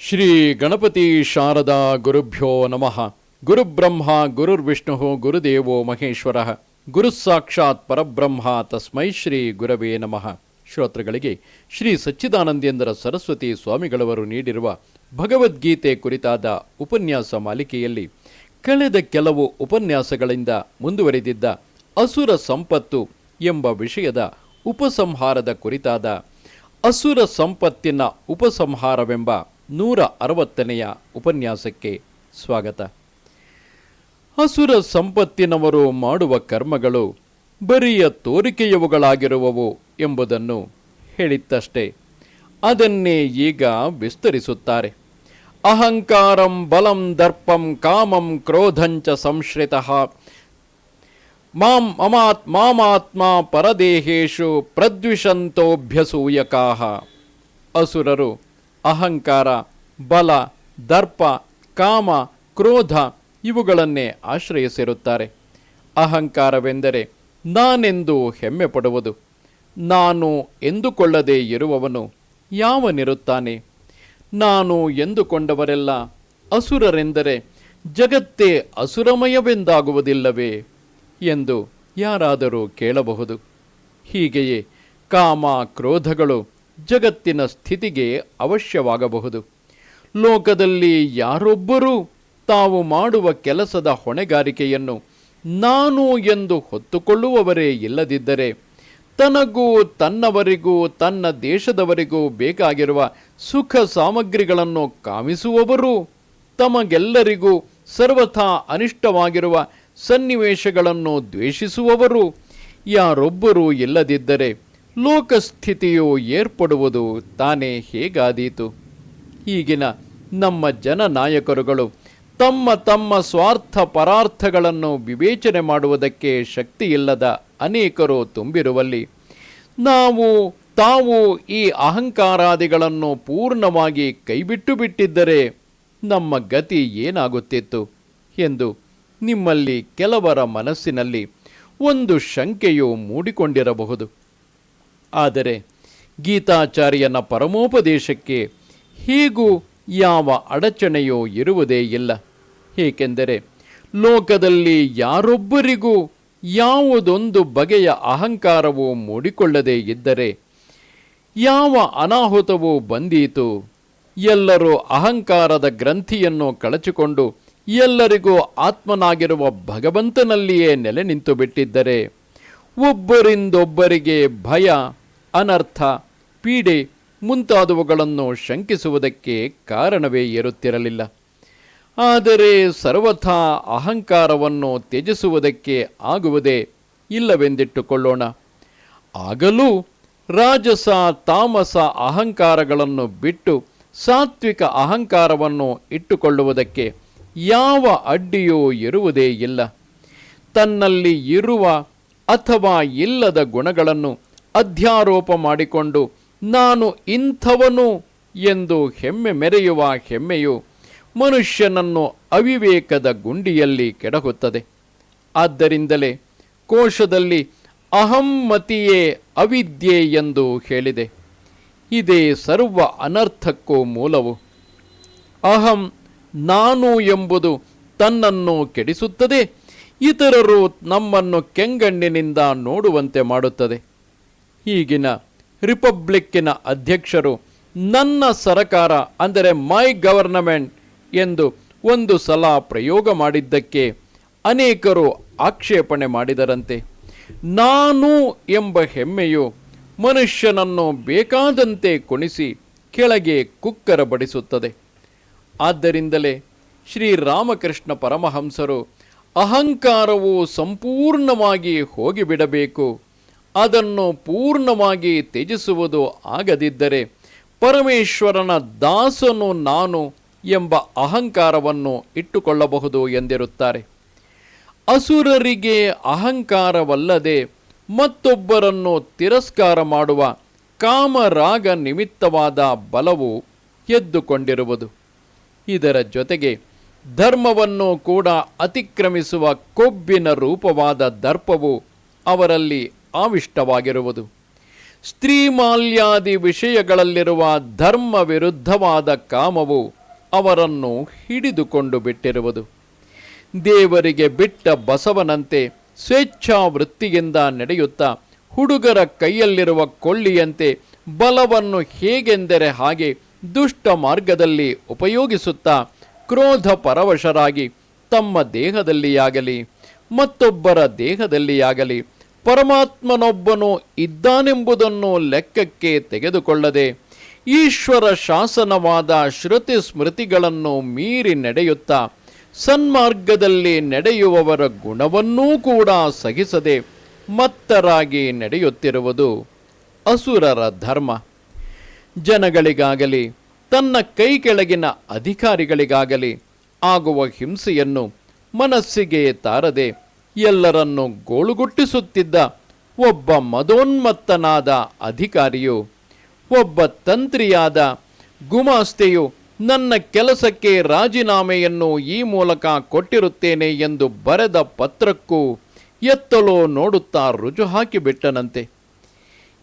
ಶ್ರೀ ಗಣಪತಿ ಶಾರದಾ ಗುರುಭ್ಯೋ ನಮಃ. ಗುರುಬ್ರಹ್ಮ, ಗುರುರ್ವಿಷ್ಣು, ಗುರುದೇವೋ ಮಹೇಶ್ವರ. ಗುರುಸಾಕ್ಷಾತ್ ಪರಬ್ರಹ್ಮ ತಸ್ಮೈ ಶ್ರೀ ಗುರವೇ ನಮಃ. ಶ್ರೋತೃಗಳಿಗೆ ಶ್ರೀ ಸಚ್ಚಿದಾನಂದೇಂದ್ರ ಸರಸ್ವತಿ ಸ್ವಾಮಿಗಳವರು ನೀಡಿರುವ ಭಗವದ್ಗೀತೆ ಕುರಿತಾದ ಉಪನ್ಯಾಸ ಮಾಲಿಕೆಯಲ್ಲಿ ಕಳೆದ ಕೆಲವು ಉಪನ್ಯಾಸಗಳಿಂದ ಮುಂದುವರೆದಿದ್ದ ಅಸುರ ಸಂಪತ್ತು ಎಂಬ ವಿಷಯದ ಉಪಸಂಹಾರದ ಕುರಿತಾದ ಅಸುರ ಸಂಪತ್ತಿನ ಉಪಸಂಹಾರವೆಂಬ ನೂರ ಅರವತ್ತನೆಯ ಉಪನ್ಯಾಸಕ್ಕೆ ಸ್ವಾಗತ. ಅಸುರ ಸಂಪತ್ತಿನವರು ಮಾಡುವ ಕರ್ಮಗಳು ಬರಿಯ ತೋರಿಕೆಯವುಗಳಾಗಿರುವವು ಎಂಬುದನ್ನು ಹೇಳಿತ್ತಷ್ಟೇ. ಅದನ್ನೇ ಈಗ ವಿಸ್ತರಿಸುತ್ತಾರೆ. ಅಹಂಕಾರಂ ಬಲಂ ದರ್ಪಂ ಕಾಮಂ ಕ್ರೋಧಂಚ ಸಂಶ್ರಿತಃ. ಮಾಂ ಮಮಾತ್ ಮಾಮಾತ್ಮ ಪರದೇಹೇಶು ಪ್ರದ್ವಿಷಂತೋಭ್ಯಸೂಯಕಾ. ಅಸುರರು ಅಹಂಕಾರ, ಬಲ, ದರ್ಪ, ಕಾಮ, ಕ್ರೋಧ ಇವುಗಳನ್ನೇ ಆಶ್ರಯಿಸಿರುತ್ತಾರೆ. ಅಹಂಕಾರವೆಂದರೆ ನಾನೆಂದು ಹೆಮ್ಮೆ ಪಡುವುದು ನಾನು ಎಂದುಕೊಳ್ಳದೆ ಇರುವವನು ಯಾವನಿರುತ್ತಾನೆ? ನಾನು ಎಂದುಕೊಂಡವರೆಲ್ಲ ಅಸುರರೆಂದರೆ ಜಗತ್ತೇ ಅಸುರಮಯವೆಂದಾಗುವುದಿಲ್ಲವೇ ಎಂದು ಯಾರಾದರೂ ಕೇಳಬಹುದು. ಹೀಗೆಯೇ ಕಾಮ, ಕ್ರೋಧಗಳು ಜಗತ್ತಿನ ಸ್ಥಿತಿಗೆ ಅವಶ್ಯವಾಗಬಹುದು. ಲೋಕದಲ್ಲಿ ಯಾರೊಬ್ಬರೂ ತಾವು ಮಾಡುವ ಕೆಲಸದ ಹೊಣೆಗಾರಿಕೆಯನ್ನು ನಾನು ಎಂದು ಹೊತ್ತುಕೊಳ್ಳುವವರೇ ಇಲ್ಲದಿದ್ದರೆ ತನಗೂ ತನ್ನವರಿಗೂ ತನ್ನ ದೇಶದವರಿಗೂ ಬೇಕಾಗಿರುವ ಸುಖ ಸಾಮಗ್ರಿಗಳನ್ನು ಕಾಮಿಸುವವರು ತಮಗೆಲ್ಲರಿಗೂ ಸರ್ವಥಾ ಅನಿಷ್ಟವಾಗಿರುವ ಸನ್ನಿವೇಶಗಳನ್ನು ದ್ವೇಷಿಸುವವರು ಯಾರೊಬ್ಬರೂ ಇಲ್ಲದಿದ್ದರೆ ಲೋಕಸ್ಥಿತಿಯು ಏರ್ಪಡುವುದು ತಾನೇ ಹೇಗಾದೀತು? ಈಗಿನ ನಮ್ಮ ಜನನಾಯಕರುಗಳು ತಮ್ಮ ತಮ್ಮ ಸ್ವಾರ್ಥ ಪರಾರ್ಥಗಳನ್ನು ವಿವೇಚನೆ ಮಾಡುವುದಕ್ಕೆ ಶಕ್ತಿಯಿಲ್ಲದ ಅನೇಕರು ತುಂಬಿರುವಲ್ಲಿ, ನಾವು ತಾವು ಈ ಅಹಂಕಾರಾದಿಗಳನ್ನು ಪೂರ್ಣವಾಗಿ ಕೈಬಿಟ್ಟು ಬಿಟ್ಟಿದ್ದರೆ ನಮ್ಮ ಗತಿ ಏನಾಗುತ್ತಿತ್ತು ಎಂದು ನಿಮ್ಮಲ್ಲಿ ಕೆಲವರ ಮನಸ್ಸಿನಲ್ಲಿ ಒಂದು ಶಂಕೆಯು ಮೂಡಿಕೊಂಡಿರಬಹುದು. ಆದರೆ ಗೀತಾಚಾರ್ಯನ ಪರಮೋಪದೇಶಕ್ಕೆ ಹೀಗೂ ಯಾವ ಅಡಚಣೆಯೂ ಇರುವುದೇ ಇಲ್ಲ. ಏಕೆಂದರೆ ಲೋಕದಲ್ಲಿ ಯಾರೊಬ್ಬರಿಗೂ ಯಾವುದೊಂದು ಬಗೆಯ ಅಹಂಕಾರವು ಮೂಡಿಕೊಳ್ಳದೇ ಇದ್ದರೆ ಯಾವ ಅನಾಹುತವೂ ಬಂದೀತು. ಎಲ್ಲರೂ ಅಹಂಕಾರದ ಗ್ರಂಥಿಯನ್ನು ಕಳಚಿಕೊಂಡು ಎಲ್ಲರಿಗೂ ಆತ್ಮನಾಗಿರುವ ಭಗವಂತನಲ್ಲಿಯೇ ನೆಲೆ ನಿಂತು ಬಿಟ್ಟಿದ್ದರೆ ಒಬ್ಬರಿಂದೊಬ್ಬರಿಗೆ ಭಯ, ಅನರ್ಥ, ಪೀಡೆ ಮುಂತಾದವುಗಳನ್ನು ಶಂಕಿಸುವುದಕ್ಕೆ ಕಾರಣವೇ ಇರುತ್ತಿರಲಿಲ್ಲ ಆದರೆ ಸರ್ವಥಾ ಅಹಂಕಾರವನ್ನು ತ್ಯಜಿಸುವುದಕ್ಕೆ ಆಗುವುದೇ ಇಲ್ಲವೆಂದಿಟ್ಟುಕೊಳ್ಳೋಣ. ಆಗಲೂ ರಾಜಸ, ತಾಮಸ ಅಹಂಕಾರಗಳನ್ನು ಬಿಟ್ಟು ಸಾತ್ವಿಕ ಅಹಂಕಾರವನ್ನು ಇಟ್ಟುಕೊಳ್ಳುವುದಕ್ಕೆ ಯಾವ ಅಡ್ಡಿಯೂ ಇರುವುದೇ ಇಲ್ಲ. ತನ್ನಲ್ಲಿ ಇರುವ ಅಥವಾ ಇಲ್ಲದ ಗುಣಗಳನ್ನು ಅಧ್ಯಾರೋಪ ಮಾಡಿಕೊಂಡು, ನಾನು ಇಂಥವನು ಎಂದು ಹೆಮ್ಮೆ ಮೆರೆಯುವ ಹೆಮ್ಮೆಯು ಮನುಷ್ಯನನ್ನು ಅವಿವೇಕದ ಗುಂಡಿಯಲ್ಲಿ ಕೆಡಹುತ್ತದೆ. ಆದ್ದರಿಂದಲೇ ಕೋಶದಲ್ಲಿ ಅಹಮ್ಮತಿಯೇ ಅವಿದ್ಯೆ ಎಂದು ಹೇಳಿದೆ. ಇದೇ ಸರ್ವ ಅನರ್ಥಕ್ಕೂ ಮೂಲವು. ಅಹಂ ನಾನು ಎಂಬುದು ತನ್ನನ್ನು ಕೆಡಿಸುತ್ತದೆ ಇತರರು ನಮ್ಮನ್ನು ಕೆಂಗಣ್ಣಿನಿಂದ ನೋಡುವಂತೆ ಮಾಡುತ್ತದೆ. ಈಗಿನ ರಿಪಬ್ಲಿಕ್ಕಿನ ಅಧ್ಯಕ್ಷರು ನನ್ನ ಸರಕಾರ, ಅಂದರೆ ಮೈ ಗವರ್ನಮೆಂಟ್ ಎಂದು ಒಂದು ಸಲ ಪ್ರಯೋಗ ಮಾಡಿದ್ದಕ್ಕೆ ಅನೇಕರು ಆಕ್ಷೇಪಣೆ ಮಾಡಿದರಂತೆ. ನಾನು ಎಂಬ ಹೆಮ್ಮೆಯು ಮನುಷ್ಯನನ್ನು ಬೇಕಾದಂತೆ ಕುಣಿಸಿ ಕೆಳಗೆ ಕುಕ್ಕರ ಬಡಿಸುತ್ತದೆ ಆದ್ದರಿಂದಲೇ ಶ್ರೀರಾಮಕೃಷ್ಣ ಪರಮಹಂಸರು ಅಹಂಕಾರವು ಸಂಪೂರ್ಣವಾಗಿ ಹೋಗಿಬಿಡಬೇಕು. ಅದನ್ನು ಪೂರ್ಣವಾಗಿ ತ್ಯಜಿಸುವುದು ಆಗದಿದ್ದರೆ ಪರಮೇಶ್ವರನ ದಾಸನು ನಾನು ಎಂಬ ಅಹಂಕಾರವನ್ನು ಇಟ್ಟುಕೊಳ್ಳಬಹುದು ಎಂದಿರುತ್ತಾರೆ. ಅಸುರರಿಗೆ ಅಹಂಕಾರವಲ್ಲದೆ ಮತ್ತೊಬ್ಬರನ್ನು ತಿರಸ್ಕಾರ ಮಾಡುವ ಕಾಮರಾಗ ನಿಮಿತ್ತವಾದ ಬಲವು ಎದ್ದುಕೊಂಡಿರುವುದು. ಇದರ ಜೊತೆಗೆ ಧರ್ಮವನ್ನು ಕೂಡ ಅತಿಕ್ರಮಿಸುವ ಕೊಬ್ಬಿನ ರೂಪವಾದ ದರ್ಪವು ಅವರಲ್ಲಿ ಆವಿಷ್ಟವಾಗಿರುವುದು. ಸ್ತ್ರೀಮಾಲ್ಯಾದಿ ವಿಷಯಗಳಲ್ಲಿರುವ ಧರ್ಮ ವಿರುದ್ಧವಾದ ಕಾಮವು ಅವರನ್ನು ಹಿಡಿದುಕೊಂಡು ಬಿಟ್ಟಿರುವುದು. ದೇವರಿಗೆ ಬಿಟ್ಟ ಬಸವನಂತೆ ಸ್ವೇಚ್ಛಾ ವೃತ್ತಿಯಿಂದ ನಡೆಯುತ್ತಾ ಹುಡುಗರ ಕೈಯಲ್ಲಿರುವ ಕೊಳ್ಳಿಯಂತೆ ಬಲವನ್ನು ಹೇಗೆಂದರೆ ಹಾಗೆ ದುಷ್ಟ ಮಾರ್ಗದಲ್ಲಿ ಉಪಯೋಗಿಸುತ್ತಾ ಕ್ರೋಧ ಪರವಶರಾಗಿ ತಮ್ಮ ದೇಹದಲ್ಲಿಯಾಗಲಿ, ಮತ್ತೊಬ್ಬರ ದೇಹದಲ್ಲಿಯಾಗಲಿ ಪರಮಾತ್ಮನೊಬ್ಬನು ಇದ್ದಾನೆಂಬುದನ್ನು ಲೆಕ್ಕಕ್ಕೆ ತೆಗೆದುಕೊಳ್ಳದೆ ಈಶ್ವರ ಶಾಸನವಾದ ಶ್ರುತಿ ಸ್ಮೃತಿಗಳನ್ನು ಮೀರಿ ನಡೆಯುತ್ತಾ ಸನ್ಮಾರ್ಗದಲ್ಲಿ ನಡೆಯುವವರ ಗುಣವನ್ನೂ ಕೂಡ ಸಹಿಸದೆ ಮತ್ತರಾಗಿ ನಡೆಯುತ್ತಿರುವುದು ಅಸುರರ ಧರ್ಮ. ಜನಗಳಿಗಾಗಲಿ ತನ್ನ ಕೈ ಕೆಳಗಿನ ಅಧಿಕಾರಿಗಳಿಗಾಗಲಿ ಆಗುವ ಹಿಂಸೆಯನ್ನು ಮನಸ್ಸಿಗೆ ತಾರದೆ ಎಲ್ಲರನ್ನು ಗೋಳುಗುಟ್ಟಿಸುತ್ತಿದ್ದ ಒಬ್ಬ ಮದೋನ್ಮತ್ತನಾದ ಅಧಿಕಾರಿಯು, ಒಬ್ಬ ತಂತ್ರಿಯಾದ ಗುಮಾಸ್ತೆಯು ನನ್ನ ಕೆಲಸಕ್ಕೆ ರಾಜೀನಾಮೆಯನ್ನು ಈ ಮೂಲಕ ಕೊಟ್ಟಿರುತ್ತೇನೆ ಎಂದು ಬರೆದ ಪತ್ರಕ್ಕೂ ಎತ್ತಲೋ ನೋಡುತ್ತಾ ರುಜು ಹಾಕಿಬಿಟ್ಟನಂತೆ.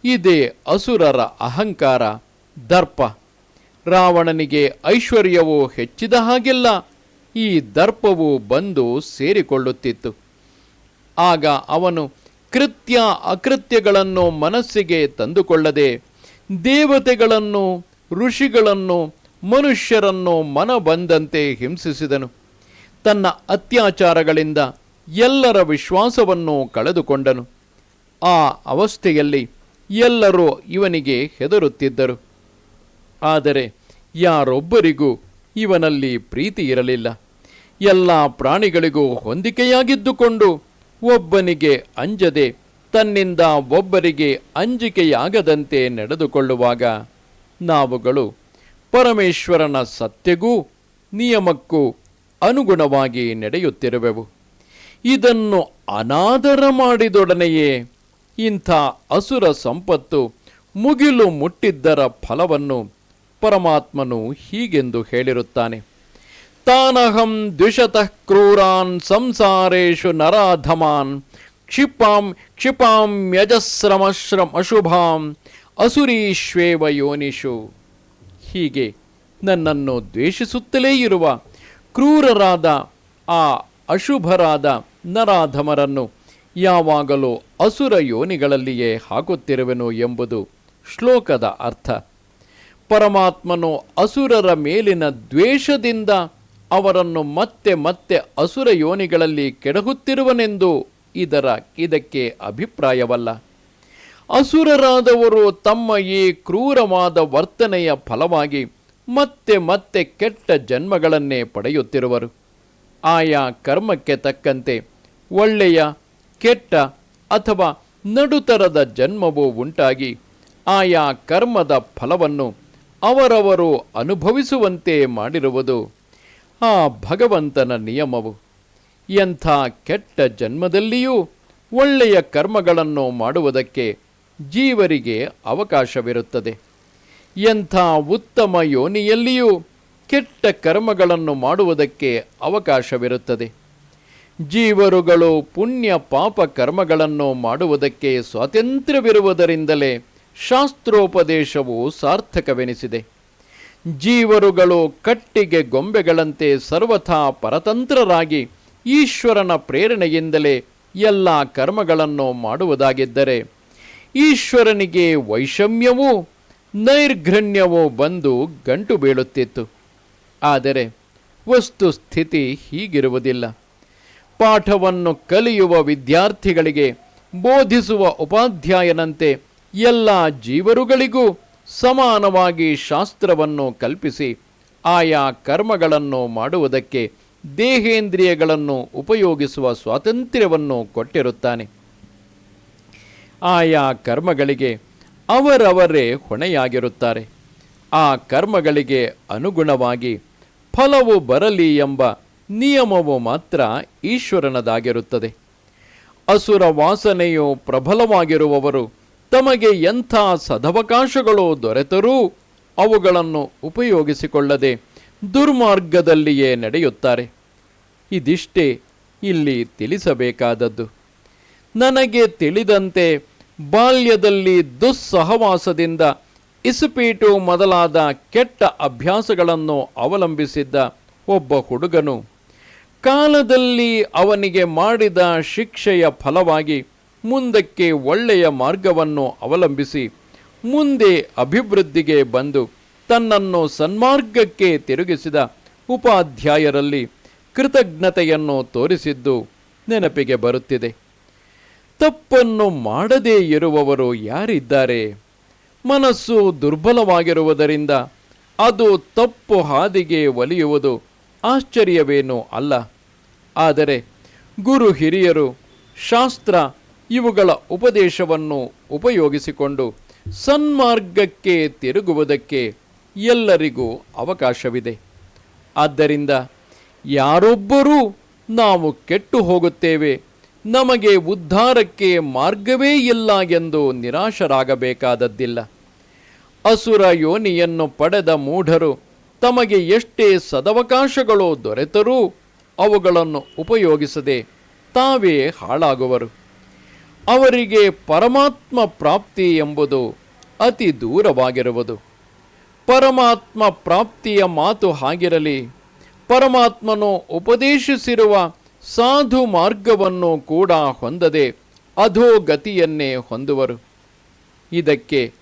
ಇದೇ ಅಸುರರ ಅಹಂಕಾರ, ದರ್ಪ. ರಾವಣನಿಗೆ ಐಶ್ವರ್ಯವು ಹೆಚ್ಚಿದ ಹಾಗೆಲ್ಲ ಈ ದರ್ಪವು ಬಂದು ಸೇರಿಕೊಳ್ಳುತ್ತಿತ್ತು. ಆಗ ಅವನು ಕೃತ್ಯ ಅಕೃತ್ಯಗಳನ್ನು ಮನಸ್ಸಿಗೆ ತಂದುಕೊಳ್ಳದೆ ದೇವತೆಗಳನ್ನು, ಋಷಿಗಳನ್ನು, ಮನುಷ್ಯರನ್ನು ಮನ ಬಂದಂತೆ ಹಿಂಸಿಸಿದನು. ತನ್ನ ಅತ್ಯಾಚಾರಗಳಿಂದ ಎಲ್ಲರ ವಿಶ್ವಾಸವನ್ನು ಕಳೆದುಕೊಂಡನು. ಆ ಅವಸ್ಥೆಯಲ್ಲಿ ಎಲ್ಲರೂ ಇವನಿಗೆ ಹೆದರುತ್ತಿದ್ದರು. ಆದರೆ ಯಾರೊಬ್ಬರಿಗೂ ಇವನಲ್ಲಿ ಪ್ರೀತಿ ಇರಲಿಲ್ಲ. ಎಲ್ಲ ಪ್ರಾಣಿಗಳಿಗೂ ಹೊಂದಿಕೆಯಾಗಿದ್ದುಕೊಂಡು ಒಬ್ಬನಿಗೆ ಅಂಜದೆ ತನ್ನಿಂದ ಒಬ್ಬರಿಗೆ ಅಂಜಿಕೆಯಾಗದಂತೆ ನಡೆದುಕೊಳ್ಳುವಾಗ ನಾವುಗಳು ಪರಮೇಶ್ವರನ ಸತ್ಯಗೂ ನಿಯಮಕ್ಕೂ ಅನುಗುಣವಾಗಿ ನಡೆಯುತ್ತಿರುವೆವು. ಇದನ್ನು ಅನಾದರ ಮಾಡಿದೊಡನೆಯೇ ಇಂಥ ಅಸುರ ಸಂಪತ್ತು ಮುಗಿಲು ಮುಟ್ಟಿದ್ದರ ಫಲವನ್ನು ಪರಮಾತ್ಮನು ಹೀಗೆಂದು ಹೇಳಿರುತ್ತಾನೆ. ತಾನಹಂ ದ್ವಿಷತಃ ಕ್ರೂರಾನ್ ಸಂಸಾರೇಶು ನರಾಧಮಾನ್. ಕ್ಷಿಪಾಂ ಕ್ಷಿಪಾಂ ಯಜಸ್ರಮಶ್ರಮ ಅಶುಭಾಂ. ಅಸುರೀಶ್ವೇವ ಯೋನಿಷು. ಹೀಗೆ ನನ್ನನ್ನು ದ್ವೇಷಿಸುತ್ತಲೇ ಇರುವ ಕ್ರೂರರಾದ, ಆ ಅಶುಭರಾದ ನರಾಧಮರನ್ನು ಯಾವಾಗಲೂ ಅಸುರ ಯೋನಿಗಳಲ್ಲಿಯೇ ಹಾಕುತ್ತಿರುವೆನು ಎಂಬುದು ಶ್ಲೋಕದ ಅರ್ಥ. ಪರಮಾತ್ಮನು ಅಸುರರ ಮೇಲಿನ ದ್ವೇಷದಿಂದ ಅವರನ್ನು ಮತ್ತೆ ಮತ್ತೆ ಅಸುರ ಯೋನಿಗಳಲ್ಲಿ ಕೆಡಹುತ್ತಿರುವನೆಂದು ಇದರ, ಇದಕ್ಕೆ ಅಭಿಪ್ರಾಯವಲ್ಲ. ಅಸುರರಾದವರು ತಮ್ಮ ಈ ಕ್ರೂರವಾದ ವರ್ತನೆಯ ಫಲವಾಗಿ ಮತ್ತೆ ಮತ್ತೆ ಕೆಟ್ಟ ಜನ್ಮಗಳನ್ನೇ ಪಡೆಯುತ್ತಿರುವರು. ಆಯಾ ಕರ್ಮಕ್ಕೆ ತಕ್ಕಂತೆ ಒಳ್ಳೆಯ, ಕೆಟ್ಟ ಅಥವಾ ನಡುತರದ ಜನ್ಮವು ಉಂಟಾಗಿ ಆಯಾ ಕರ್ಮದ ಫಲವನ್ನು ಅವರವರು ಅನುಭವಿಸುವಂತೆ ಮಾಡಿರುವುದು ಆ ಭಗವಂತನ ನಿಯಮವು. ಎಂಥ ಕೆಟ್ಟ ಜನ್ಮದಲ್ಲಿಯೂ ಒಳ್ಳೆಯ ಕರ್ಮಗಳನ್ನು ಮಾಡುವುದಕ್ಕೆ ಜೀವರಿಗೆ ಅವಕಾಶವಿರುತ್ತದೆ. ಎಂಥ ಉತ್ತಮ ಯೋನಿಯಲ್ಲಿಯೂ ಕೆಟ್ಟ ಕರ್ಮಗಳನ್ನು ಮಾಡುವುದಕ್ಕೆ ಅವಕಾಶವಿರುತ್ತದೆ. ಜೀವರುಗಳು ಪುಣ್ಯ ಪಾಪ ಕರ್ಮಗಳನ್ನು ಮಾಡುವುದಕ್ಕೆ ಸ್ವಾತಂತ್ರ್ಯವಿರುವುದರಿಂದಲೇ ಶಾಸ್ತ್ರೋಪದೇಶವು ಸಾರ್ಥಕವೆನಿಸಿದೆ. ಜೀವರುಗಳು ಕಟ್ಟಿಗೆ ಗೊಂಬೆಗಳಂತೆ ಸರ್ವಥಾ ಪರತಂತ್ರರಾಗಿ ಈಶ್ವರನ ಪ್ರೇರಣೆಯಿಂದಲೇ ಎಲ್ಲ ಕರ್ಮಗಳನ್ನು ಮಾಡುವುದಾಗಿದ್ದರೆ, ಈಶ್ವರನಿಗೆ ವೈಷಮ್ಯವೂ ನೈರ್ಘಣ್ಯವೂ ಬಂದು ಗಂಟು ಬೀಳುತ್ತಿತ್ತು. ಆದರೆ ವಸ್ತುಸ್ಥಿತಿ ಹೀಗಿರುವುದಿಲ್ಲ. ಪಾಠವನ್ನು ಕಲಿಯುವ ವಿದ್ಯಾರ್ಥಿಗಳಿಗೆ ಬೋಧಿಸುವ ಉಪಾಧ್ಯಾಯನಂತೆ ಎಲ್ಲ ಜೀವರುಗಳಿಗೂ ಸಮಾನವಾಗಿ ಶಾಸ್ತ್ರವನ್ನು ಕಲ್ಪಿಸಿ ಆಯಾ ಕರ್ಮಗಳನ್ನು ಮಾಡುವುದಕ್ಕೆ ದೇಹೇಂದ್ರಿಯಗಳನ್ನು ಉಪಯೋಗಿಸುವ ಸ್ವಾತಂತ್ರ್ಯವನ್ನು ಕೊಟ್ಟಿರುತ್ತಾನೆ. ಆಯಾ ಕರ್ಮಗಳಿಗೆ ಅವರವರೇ ಹೊಣೆಯಾಗಿರುತ್ತಾರೆ. ಆ ಕರ್ಮಗಳಿಗೆ ಅನುಗುಣವಾಗಿ ಫಲವು ಬರಲಿ ಎಂಬ ನಿಯಮವು ಮಾತ್ರ ಈಶ್ವರನದಾಗಿರುತ್ತದೆ. ಅಸುರ ವಾಸನೆಯು ಪ್ರಬಲವಾಗಿರುವವರು ತಮಗೆ ಎಂಥ ಸದವಕಾಶಗಳು ದೊರೆತರೂ ಅವುಗಳನ್ನು ಉಪಯೋಗಿಸಿಕೊಳ್ಳದೆ ದುರ್ಮಾರ್ಗದಲ್ಲಿಯೇ ನಡೆಯುತ್ತಾರೆ. ಇದಿಷ್ಟೇ ಇಲ್ಲಿ ತಿಳಿಸಬೇಕಾದದ್ದು. ನನಗೆ ತಿಳಿದಂತೆ ಬಾಲ್ಯದಲ್ಲಿ ದುಸ್ಸಹವಾಸದಿಂದ ಇಸುಪೀಟು ಮೊದಲಾದ ಕೆಟ್ಟ ಅಭ್ಯಾಸಗಳನ್ನು ಅವಲಂಬಿಸಿದ್ದ ಒಬ್ಬ ಹುಡುಗನು, ಕಾಲದಲ್ಲಿ ಅವನಿಗೆ ಮಾಡಿದ ಶಿಕ್ಷೆಯ ಫಲವಾಗಿ ಮುಂದಕ್ಕೆ ಒಳ್ಳೆಯ ಮಾರ್ಗವನ್ನು ಅವಲಂಬಿಸಿ, ಮುಂದೆ ಅಭಿವೃದ್ಧಿಗೆ ಬಂದು ತನ್ನನ್ನು ಸನ್ಮಾರ್ಗಕ್ಕೆ ತಿರುಗಿಸಿದ ಉಪಾಧ್ಯಾಯರಲ್ಲಿ ಕೃತಜ್ಞತೆಯನ್ನು ತೋರಿಸಿದ್ದು ನೆನಪಿಗೆ ಬರುತ್ತಿದೆ. ತಪ್ಪನ್ನು ಮಾಡದೇ ಇರುವವರು ಯಾರಿದ್ದಾರೆ? ಮನಸ್ಸು ದುರ್ಬಲವಾಗಿರುವುದರಿಂದ ಅದು ತಪ್ಪು ಹಾದಿಗೆ ಒಲಿಯುವುದು ಆಶ್ಚರ್ಯವೇನೂ ಅಲ್ಲ. ಆದರೆ ಗುರು ಹಿರಿಯರು ಶಾಸ್ತ್ರ ಇವುಗಳ ಉಪದೇಶವನ್ನು ಉಪಯೋಗಿಸಿಕೊಂಡು ಸನ್ಮಾರ್ಗಕ್ಕೆ ತಿರುಗುವುದಕ್ಕೆ ಎಲ್ಲರಿಗೂ ಅವಕಾಶವಿದೆ. ಆದ್ದರಿಂದ ಯಾರೊಬ್ಬರೂ ನಾವು ಕೆಟ್ಟು ಹೋಗುತ್ತೇವೆ. ನಮಗೆ ಉದ್ಧಾರಕ್ಕೆ ಮಾರ್ಗವೇ ಇಲ್ಲ ಎಂದು ನಿರಾಶರಾಗಬೇಕಾದದ್ದಿಲ್ಲ. ಅಸುರ ಯೋನಿಯನ್ನು ಪಡೆದ ಮೂಢರು ತಮಗೆ ಎಷ್ಟೇ ಸದವಕಾಶಗಳು ದೊರೆತರೂ ಅವುಗಳನ್ನು ಉಪಯೋಗಿಸದೆ ತಾವೇ ಹಾಳಾಗುವರು. ಅವರಿಗೆ ಪರಮಾತ್ಮ ಪ್ರಾಪ್ತಿ ಎಂಬುದು ಅತಿ ದೂರವಾಗಿರುವುದು. ಪರಮಾತ್ಮ ಪ್ರಾಪ್ತಿಯ ಮಾತು ಹಾಗಿರಲಿ, ಪರಮಾತ್ಮನು ಉಪದೇಶಿಸಿರುವ ಸಾಧು ಮಾರ್ಗವನ್ನು ಕೂಡ ಹೊಂದದೆ ಅಧೋಗತಿಯನ್ನೇ ಹೊಂದುವರು. ಇದಕ್ಕೆ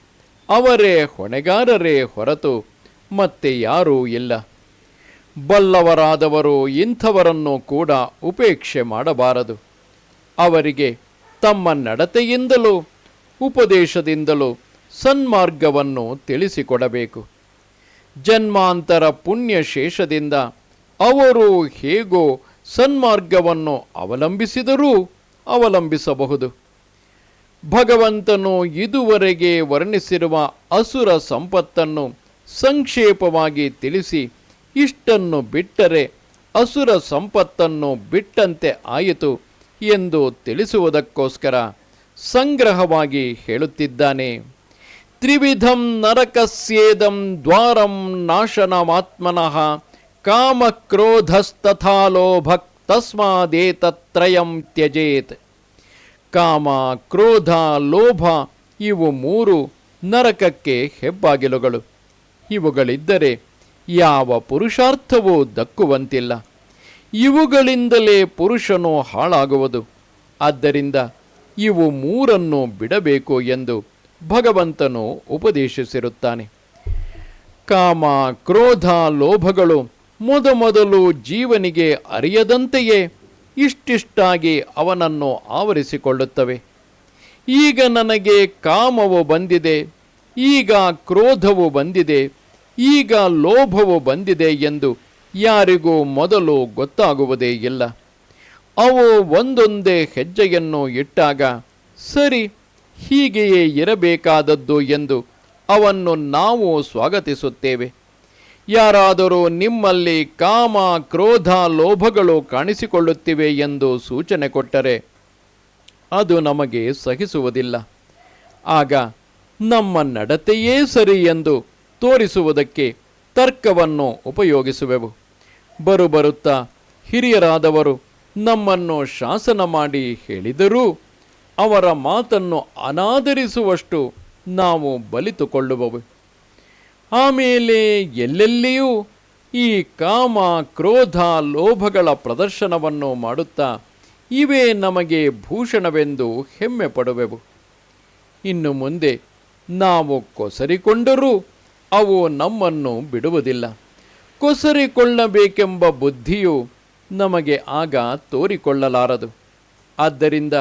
ಅವರೇ ಹೊಣೆಗಾರರೇ ಹೊರತು ಮತ್ತೆ ಯಾರೂ ಇಲ್ಲ. ಬಲ್ಲವರಾದವರು ಇಂಥವರನ್ನು ಕೂಡ ಉಪೇಕ್ಷೆ ಮಾಡಬಾರದು. ಅವರಿಗೆ ತಮ್ಮ ನಡತೆಯಿಂದಲೂ, ಉಪದೇಶದಿಂದಲೂ ಸನ್ಮಾರ್ಗವನ್ನು ತಿಳಿಸಿಕೊಡಬೇಕು. ಜನ್ಮಾಂತರ ಪುಣ್ಯಶೇಷದಿಂದ ಅವರು ಹೇಗೋ ಸನ್ಮಾರ್ಗವನ್ನು ಅವಲಂಬಿಸಿದರೂ ಅವಲಂಬಿಸಬಹುದು. ಭಗವಂತನು ಇದುವರೆಗೆ ವರ್ಣಿಸಿರುವ ಅಸುರ ಸಂಪತ್ತನ್ನು ಸಂಕ್ಷೇಪವಾಗಿ ತಿಳಿಸಿ ಇಷ್ಟನ್ನು ಬಿಟ್ಟರೆ ಅಸುರ ಸಂಪತ್ತನ್ನು ಬಿಟ್ಟಂತೆ ಆಯಿತು. ಎಂದು ತಿಳಿಸುವುದಕ್ಕೋಸ್ಕರ ಸಂಗ್ರಹವಾಗಿ ಹೇಳುತ್ತಿದ್ದಾನೆ. ತ್ರಿವಿಧಂ ನರಕಸ್ಯೇದಂ ದ್ವಾರಂ ನಾಶನಮಾತ್ಮನಃ ಕಾಮಕ್ರೋಧಸ್ತಥಾ ಲೋಭ ತಸ್ಮಾದೇತತ್ರಯಂ ತ್ಯಜೇತ್. ಕಾಮ, ಕ್ರೋಧ, ಲೋಭ ಇವು ಮೂರು ನರಕಕ್ಕೆ ಹೆಬ್ಬಾಗಿಲುಗಳು. ಇವುಗಳಿದ್ದರೆ ಯಾವ ಪುರುಷಾರ್ಥವೂ ದಕ್ಕುವಂತಿಲ್ಲ. ಇವುಗಳಿಂದಲೇ ಪುರುಷನು ಹಾಳಾಗುವುದು. ಆದ್ದರಿಂದ ಇವು ಮೂರನ್ನು ಬಿಡಬೇಕು ಎಂದು ಭಗವಂತನು ಉಪದೇಶಿಸಿರುತ್ತಾನೆ. ಕಾಮ, ಕ್ರೋಧ, ಲೋಭಗಳು ಮೊದಮೊದಲು ಜೀವನಿಗೆ ಅರಿಯದಂತೆಯೇ ಇಷ್ಟಿಷ್ಟಾಗಿ ಅವನನ್ನು ಆವರಿಸಿಕೊಳ್ಳುತ್ತವೆ. ಈಗ ನನಗೆ ಕಾಮವು ಬಂದಿದೆ, ಈಗ ಕ್ರೋಧವು ಬಂದಿದೆ, ಈಗ ಲೋಭವು ಬಂದಿದೆ ಎಂದು ಯಾರಿಗೂ ಮೊದಲು ಗೊತ್ತಾಗುವುದೇ ಇಲ್ಲ. ಅವು ಒಂದೊಂದೇ ಹೆಜ್ಜೆಯನ್ನು ಇಟ್ಟಾಗ, ಸರಿ, ಹೀಗೆಯೇ ಇರಬೇಕಾದದ್ದು ಎಂದು ಅವನ್ನು ನಾವು ಸ್ವಾಗತಿಸುತ್ತೇವೆ. ಯಾರಾದರೂ ನಿಮ್ಮಲ್ಲಿ ಕಾಮ ಕ್ರೋಧ ಲೋಭಗಳು ಕಾಣಿಸಿಕೊಳ್ಳುತ್ತಿವೆ ಎಂದು ಸೂಚನೆ ಕೊಟ್ಟರೆ, ಅದು ನಮಗೆ ಸಹಿಸುವುದಿಲ್ಲ. ಆಗ, ನಮ್ಮ ನಡತೆಯೇ ಸರಿ ಎಂದು ತೋರಿಸುವುದಕ್ಕೆ ತರ್ಕವನ್ನು ಉಪಯೋಗಿಸುವೆವು. ಬರುಬರುತ್ತಾ ಹಿರಿಯರಾದವರು ನಮ್ಮನ್ನು ಶಾಸನ ಮಾಡಿ ಹೇಳಿದರೂ ಅವರ ಮಾತನ್ನು ಅನಾದರಿಸುವಷ್ಟು ನಾವು ಬಲಿತುಕೊಳ್ಳುವವು. ಆಮೇಲೆ ಎಲ್ಲೆಲ್ಲಿಯೂ ಈ ಕಾಮ ಕ್ರೋಧ ಲೋಭಗಳ ಪ್ರದರ್ಶನವನ್ನು ಮಾಡುತ್ತಾ ಇವೇ ನಮಗೆ ಭೂಷಣವೆಂದು ಹೆಮ್ಮೆ ಪಡುವೆವು ಇನ್ನು ಮುಂದೆ ನಾವು ಕೊಸರಿಕೊಂಡರೂ ಅವು ನಮ್ಮನ್ನು ಬಿಡುವುದಿಲ್ಲ. ಕೊಸರಿಕೊಳ್ಳಬೇಕೆಂಬ ಬುದ್ಧಿಯು ನಮಗೆ ಆಗ ತೋರಿಕೊಳ್ಳಲಾರದು. ಆದ್ದರಿಂದ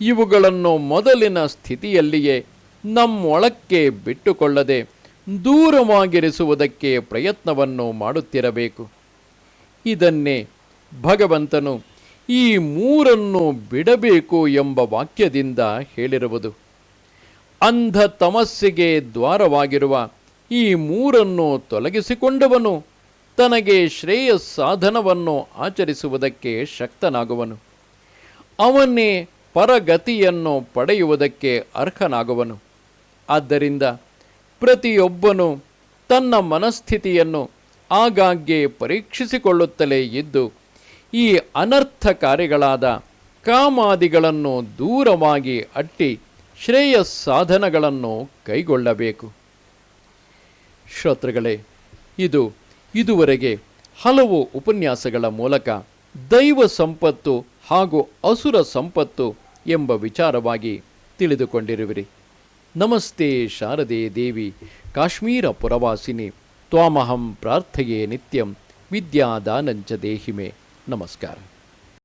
ಇವುಗಳನ್ನು ಮೊದಲಿನ ಸ್ಥಿತಿಯಲ್ಲಿಯೇ ನಮ್ಮೊಳಕ್ಕೆ ಬಿಟ್ಟುಕೊಳ್ಳದೆ ದೂರವಾಗಿರಿಸುವುದಕ್ಕೆ ಪ್ರಯತ್ನವನ್ನು ಮಾಡುತ್ತಿರಬೇಕು. ಇದನ್ನೇ ಭಗವಂತನು ಈ ಮೂರನ್ನು ಬಿಡಬೇಕು ಎಂಬ ವಾಕ್ಯದಿಂದ ಹೇಳಿರುವುದು. ಅಂಧ ತಮಸ್ಸಿಗೆ ದ್ವಾರವಾಗಿರುವ ಈ ಮೂರನ್ನು ತೊಲಗಿಸಿಕೊಂಡವನು ತನಗೆ ಶ್ರೇಯ ಸಾಧನವನ್ನು ಆಚರಿಸುವುದಕ್ಕೆ ಶಕ್ತನಾಗುವನು. ಅವನೇ ಪರಗತಿಯನ್ನು ಪಡೆಯುವುದಕ್ಕೆ ಅರ್ಹನಾಗುವನು. ಆದ್ದರಿಂದ ಪ್ರತಿಯೊಬ್ಬನು ತನ್ನ ಮನಸ್ಥಿತಿಯನ್ನು ಆಗಾಗ್ಗೆ ಪರೀಕ್ಷಿಸಿಕೊಳ್ಳುತ್ತಲೇ ಇದ್ದು, ಈ ಅನರ್ಥ ಕಾರ್ಯಗಳಾದ ಕಾಮಾದಿಗಳನ್ನು ದೂರವಾಗಿ ಅಟ್ಟಿ ಶ್ರೇಯ ಸಾಧನಗಳನ್ನು ಕೈಗೊಳ್ಳಬೇಕು. ಶ್ರೋತೃಗಳೇ, ಇದು ಇದುವರೆಗೆ ಹಲವು ಉಪನ್ಯಾಸಗಳ ಮೂಲಕ ದೈವ ಸಂಪತ್ತು ಹಾಗೂ ಅಸುರ ಸಂಪತ್ತು ಎಂಬ ವಿಚಾರವಾಗಿ ತಿಳಿದುಕೊಂಡಿರುವಿರಿ. ನಮಸ್ತೆ ಶಾರದೆ ದೇವಿ, ಕಾಶ್ಮೀರ ಪುರವಾಸಿನಿ, ತ್ವಾಮಹಂ ಪ್ರಾರ್ಥಯೇ ನಿತ್ಯಂ ವಿದ್ಯಾದಾನಂಚ ದೇಹಿಮೆ. ನಮಸ್ಕಾರ.